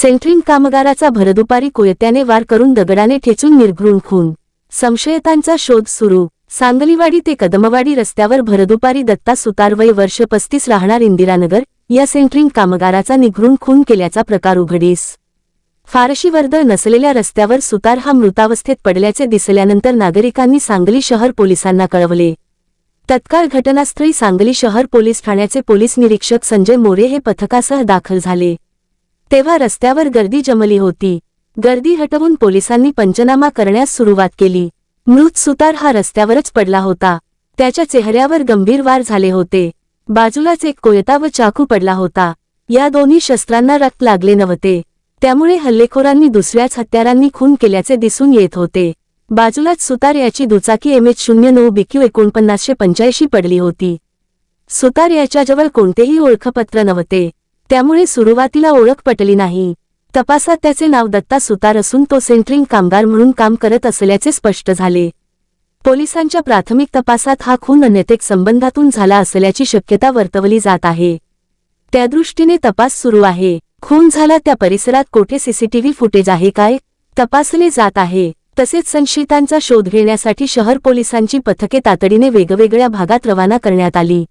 Centring कामगाराचा भरदुपारी कोयत्याने वार करून दगडाने ठेचून निर्घृण खून. संशयितांचा शोध सुरू. सांगलीवाडी ते कदमवाडी रस्त्यावर भरदुपारी दत्ता सुतारवय वर्ष पस्तीस राहणार इंदिरानगर या सेंट्रिंग कामगाराचा निघृण खून केल्याचा प्रकार उघडीस. फारशी वर्दळ नसलेल्या रस्त्यावर सुतार हा मृतावस्थेत पडल्याचे दिसल्यानंतर नागरिकांनी सांगली शहर पोलिसांना कळवले. तत्काळ घटनास्थळी सांगली शहर पोलीस ठाण्याचे पोलीस निरीक्षक संजय मोरे हे पथकासह दाखल झाले. तेव्हा रस्त्यावर गर्दी जमली होती. गर्दी हटवून पोलिसांनी पंचनामा करण्यास सुरुवात केली. मृत सुतार हा रस्त्यावरच पडला होता. त्याच्या चेहऱ्यावर गंभीर वार झाले होते. बाजूलाच एक कोयता व चाकू पडला होता. या दोन्ही शस्त्रांना रक्त लागले नव्हते. त्यामुळे हल्लेखोरांनी दुसऱ्याच हत्यारांनी खून केल्याचे दिसून येत होते. बाजूलाच सुतार याची दुचाकी एम एच शून्य नऊ बिक्यू एकोणपन्नासशे पंच्याऐंशी पडली होती. सुतार याच्याजवळ कोणतेही ओळखपत्र नव्हते. त्यामुळे सुरुवातीला ओळख पटली नाही. तपासात त्याचे नाव दत्ता सुतार असून तो सेंट्रिंग कामगार म्हणून काम करत असल्याचे स्पष्ट झाले. पोलिसांच्या प्राथमिक तपासात हा खून अनैतिक संबंधातून झाला असल्याची शक्यता वर्तवली जात आहे. त्यादृष्टीने तपास सुरू आहे. खून झाला त्या परिसरात कोठे सीसीटीव्ही फुटेज आहे काय? तपासले जात आहे. तसेच संशयितांचा शोध घेण्यासाठी शहर पोलिसांची पथके तातडीने वेगवेगळ्या भागात रवाना करण्यात आली.